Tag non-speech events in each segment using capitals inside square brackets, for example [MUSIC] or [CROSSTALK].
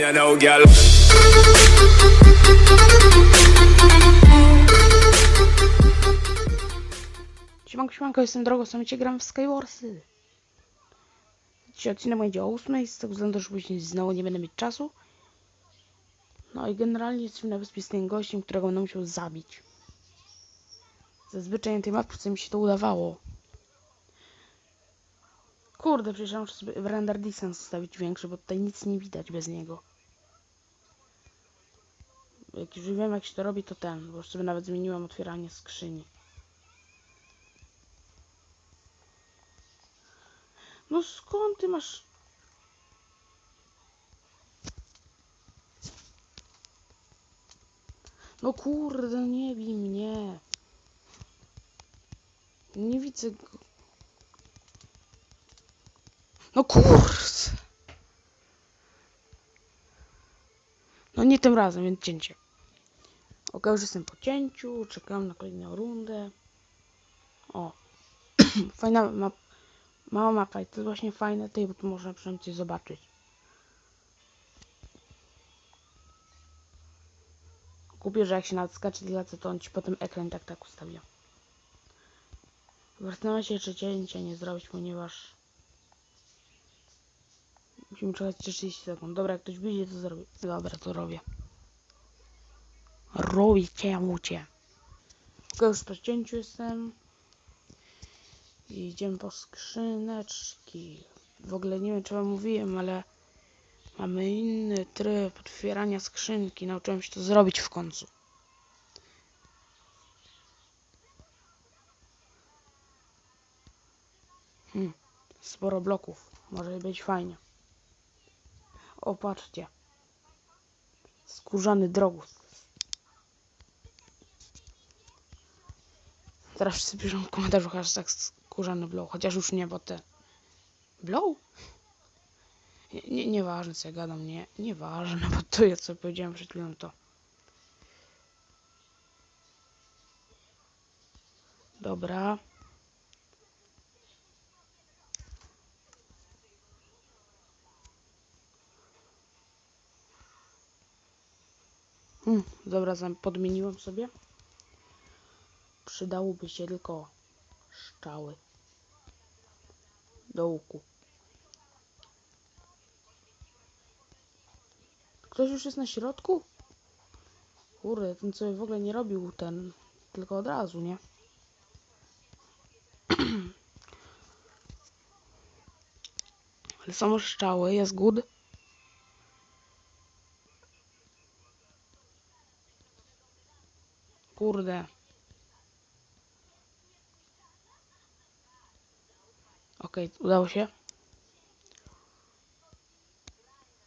you know, girl. Siemanko, siemanko, jestem Drogo, samicie gram w Skywarsy. Dzisiaj odcinek będzie o 8, z tego względu, że później znowu nie będę mieć czasu. No i generalnie jesteśmy na wyspie z tym gościem, którego będę musiał zabić. Zazwyczaj na tej mapce mi się to udawało. Kurde, przecież muszę sobie render distance ustawić większy, bo tutaj nic nie widać bez niego. Jak już wiem jak się to robi, to ten, bo już sobie nawet zmieniłem otwieranie skrzyni. No skąd ty masz... No kurde, nie bij mnie. Nie widzę go. No kurde. No nie tym razem, więc cięcie. Ok, już jestem po cięciu, czekam na kolejną rundę. O, [CLEARS THROAT] fajna mapa. Mała mapa i to jest właśnie fajne tej, bo tu można przynajmniej coś zobaczyć. Kupię, że jak się nawet skacze lecę, to on ci potem ekran tak tak ustawia. Zastanawiam się, czy cięcia nie zrobić, ponieważ musimy czekać 30 sekund. Dobra, jak ktoś wyjdzie, to zrobię. Dobra, to robię. Robię cię. Ok, już po cięciu jestem. I idziemy po skrzyneczki. W ogóle nie wiem, czy wam mówiłem, ale mamy inny tryb otwierania skrzynki. Nauczyłem się to zrobić w końcu. Hmm, sporo bloków. Może być fajnie. O, patrzcie. Skórzany drogus. Teraz wszyscy piszą w komentarzu hashtag skórzany blow, chociaż już nie, bo te... Blow? Nie, nie, nieważne co ja gadam, nie, nieważne, bo to ja co powiedziałem przed chwilą to... Dobra. Hmm, dobra, podmieniłem sobie. Przydałoby się tylko szczały do łuku. Ktoś już jest na środku? Kurde, ten sobie w ogóle nie robił ten, tylko od razu, nie? [CLEARS THROAT] Ale są szczały, jest good. Kurde. Okej, udało się.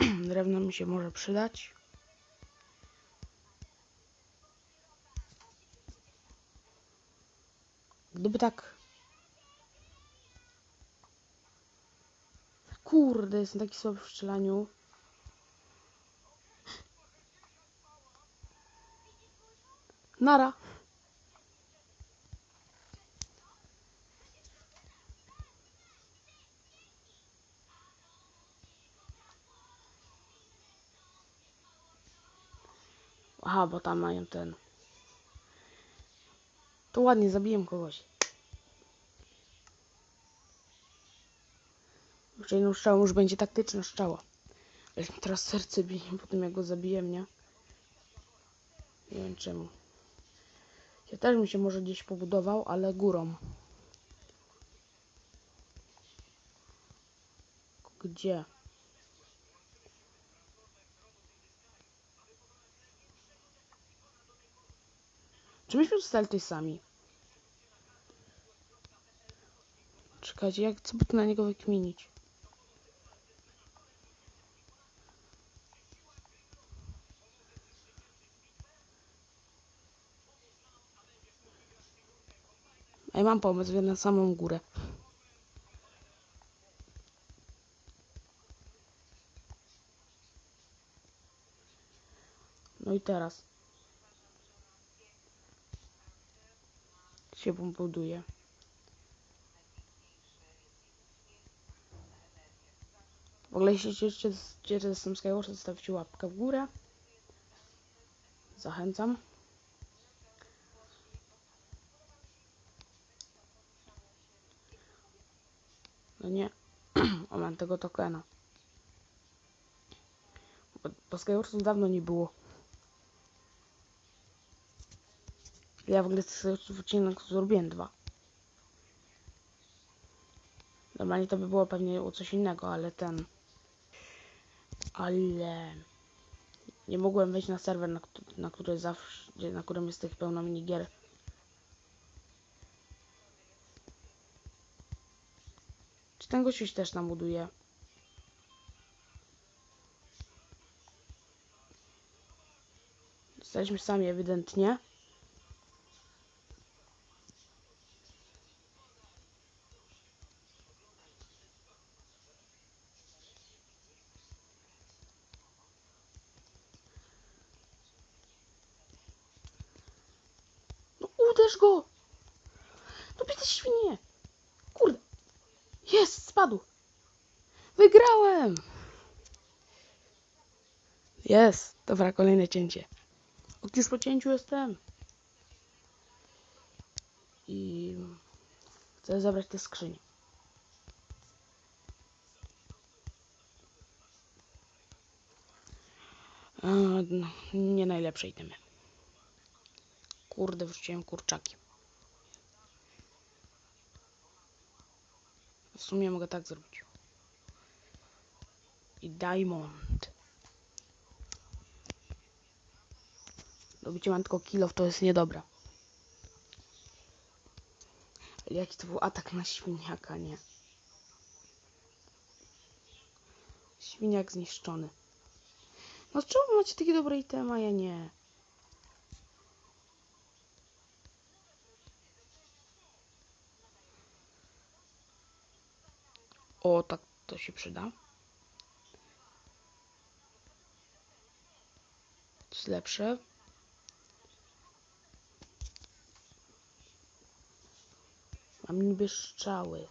[CLEARS THROAT] Drewno mi się może przydać. Gdyby tak... Kurde, jestem taki słaby w strzelaniu. Nara. Aha, bo tam mają ten. To ładnie, zabiłem kogoś. Jeszcze jedną strzałą już będzie taktyczna strzała. Ale mi teraz serce bije po tym jak go zabiłem, nie? Nie wiem czemu. Ja też mi się może gdzieś pobudował, ale górą. Gdzie? Czy myśmy zostali tutaj sami? Czekajcie, jak co by tu na niego wykminić? Ej, mam pomysł, wiem na samą górę. No i teraz. Się buduje. W ogóle jeśli cieszycie z tym Skywars, zostawcie łapkę w górę. Zachęcam. No nie. [CLEARS THROAT] o, mam tego tokena. Bo, bo dawno nie było. Ja w ogóle tych odcinek zrobiłem dwa. Normalnie to by było pewnie o coś innego, ale ten... Ale... Nie mogłem wejść na serwer, na, na który zawsze, na którym jest tych pełno minigier. Czy ten gościuś też nam buduje? Jesteśmy sami ewidentnie. Uderz go! No ty świnie! Kurde! Jest! Spadł! Wygrałem! Jest! Dobra, kolejne cięcie. O, już po cięciu jestem. I chcę zabrać te skrzynie. No, nie najlepsze itemy. Kurde, wrzuciłem kurczaki. W sumie mogę tak zrobić. I diamond. Robicie mam tylko kilof, to jest niedobre. Ale jaki to był atak na świniaka, nie? Świniak zniszczony. No czemu macie takie dobre itemy, a ja nie? O, tak to się przyda. To jest lepsze. Mam niby strzały.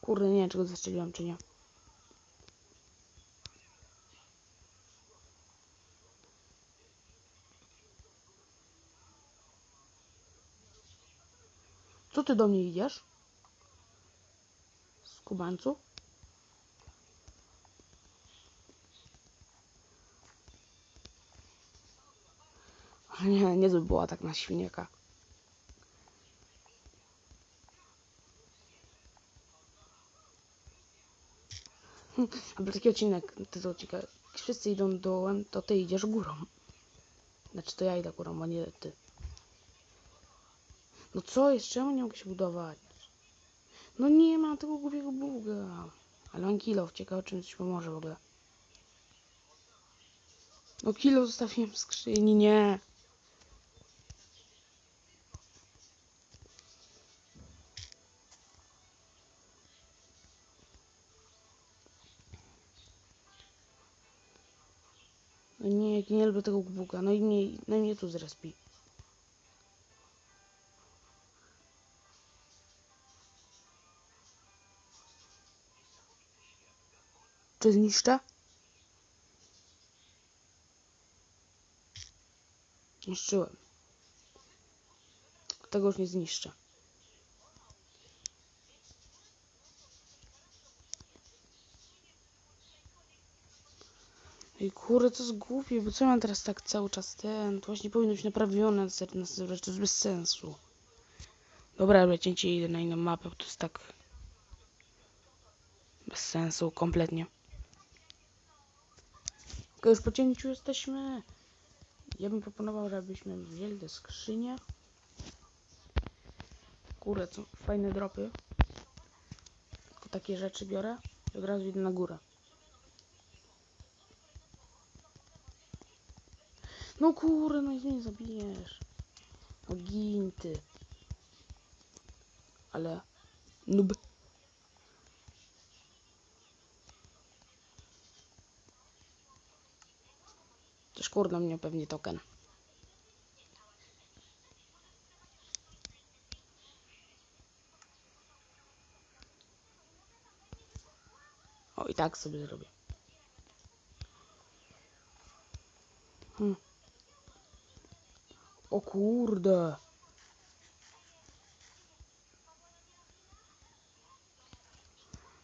Kurde, nie wiem, czy go zastrzeliłam, czy nie. Ty do mnie idziesz? Skubańcu? [LAUGHS] Nie, niezły był atak na świniaka. [LAUGHS] A był taki odcinek, odcinek, jak wszyscy idą dołem, to ty idziesz górą. Znaczy to ja idę górą, a nie ty. No co jest? Czemu nie mogę się budować? No nie mam tego głupiego buga. Ale mam kilo, ciekawe czy mi coś pomoże w ogóle. No kilo zostawiłem w skrzyni, nie. No nie, nie lubię tego buga. No i mnie, no i mnie tu zrespi. Czy zniszczę? Zniszczyłem. Tego już nie zniszczę. Ej, kurde, to jest głupie, bo co ja mam teraz tak cały czas ten? To właśnie powinno być naprawione na ser- na serwerze, to jest bez sensu. Dobra, lecięcie idę na inną mapę, bo to jest tak... Bez sensu, kompletnie. Okej, już po cięciu jesteśmy. Ja bym proponował, żebyśmy wzięli te skrzynie. Kurde, co fajne dropy. Tylko takie rzeczy biorę i od razu idę na górę. No kurde, no i mnie zabijesz. No gin ty. Ale... Nub. Skurno mnie pewnie token. O, i tak sobie zrobię. Hmm. O kurde.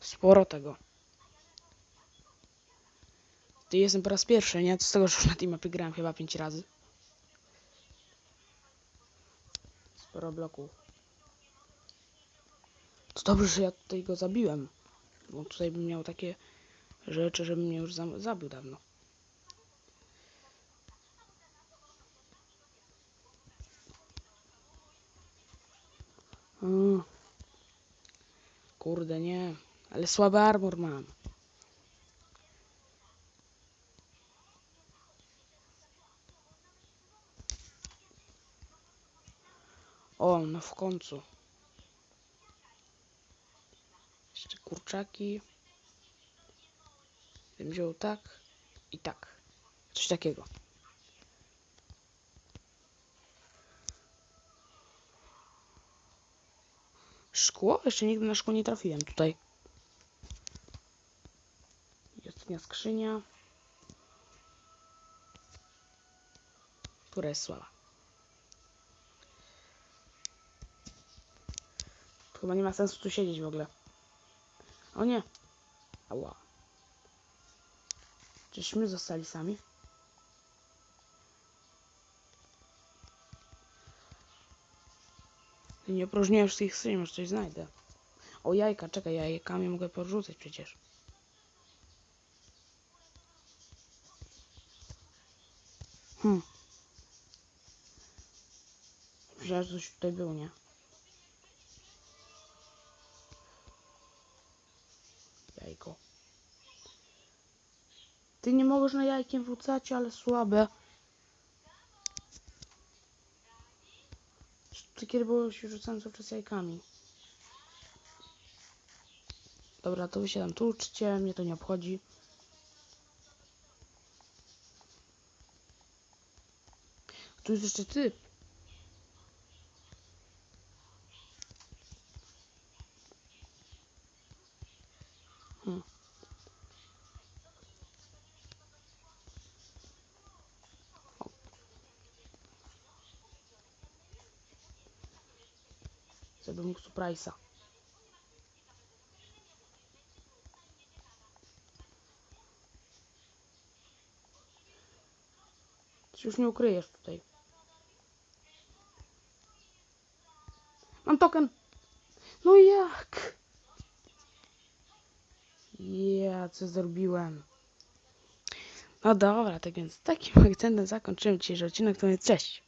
Sporo tego. Ty jestem po raz pierwszy, nie? Z tego, że już na tej mapie grałem chyba 5 razy. Sporo bloków. To dobrze, że ja tutaj go zabiłem. Bo tutaj bym miał takie rzeczy, żebym mnie już za- zabił dawno. Kurde, nie. Ale słaby armor mam. O, no w końcu. Jeszcze kurczaki. Bym wziął tak i tak. Coś takiego. Szkło? Jeszcze nigdy na szkło nie trafiłem tutaj. Ostatnia skrzynia. Która jest słaba. Chyba nie ma sensu tu siedzieć w ogóle. O nie. Ała. Czyśmy zostali sami? Nie opróżniłem wszystkich skrzyń, może coś znajdę. O jajka, czekaj, jajkami mogę porzucać przecież. Hmm. Myślałem, że coś tutaj było, nie? Ty nie możesz na jajkiem wrzucać, ale słabe. Ty kiedy było się rzucałem cały czas jajkami. Dobra, to wy się tam tłuczcie, mnie to nie obchodzi. Tu jest jeszcze typ. Hmm. O. Się już nie ukryjesz tutaj. Mam token. No jak? Ja co zrobiłem? No dobra, tak więc takim akcentem zakończymy dzisiejszy odcinek. To jest cześć.